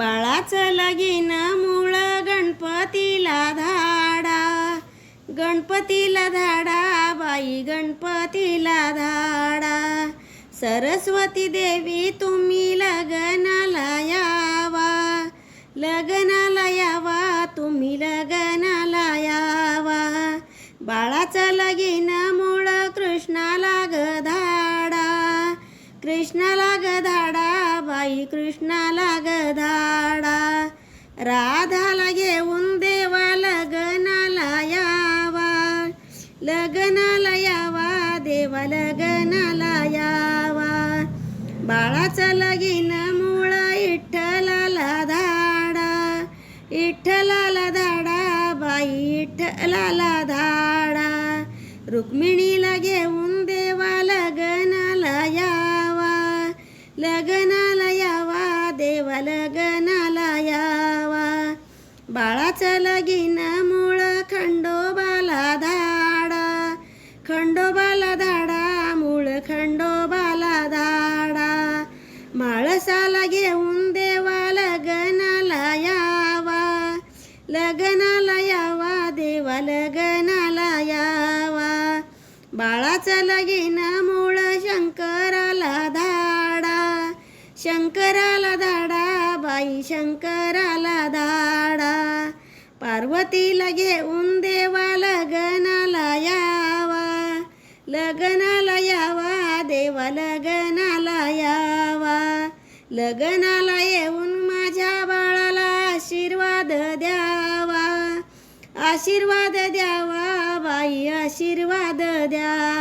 बाळाचं लगीन मूळ गणपतीला धाडा. गणपतीला धाडा बाई गणपतीला धाडा. सरस्वती देवी तुम्ही लग्नाला यावा. लग्नाला यावा तुम्ही लग्नाला यावा. बाळाचं लगीन मूळ कृष्णाला ग धाडा. कृष्णाला बाई कृष्णाला ग धाडा राधाला घेऊन देवा लग्नाला यावा लग्नाला यावा देवा लग्नाला यावा बाळाचं लगीन मूळ इठ्ठलाला धाडा इठ्ठलाला धाडा बाई इठ्ठलाला धाडा रुक्मिणीला घेऊन देवा लग्नाला यावा लग्नाला बाळाचं लगीन मूळ खंडोबाला धाडा. खंडोबाला धाडा मूळ खंडोबाला धाडा. माळसाला घेऊन देवा लग्नाला यावा. लग्नाला यावा देवा लग्नाला यावा. बाळाचं लगीन मूळ शंकराला धाडा. शंकराला धाडा बाई शंकराला धाडा पार्वतीला घेऊन देवा लग्नाला यावा लग्नाला यावा देवा लग्नाला यावा लग्नाला येऊन माझ्या बाळाला आशीर्वाद द्यावा आशीर्वाद द्यावा बाई आशीर्वाद द्यावा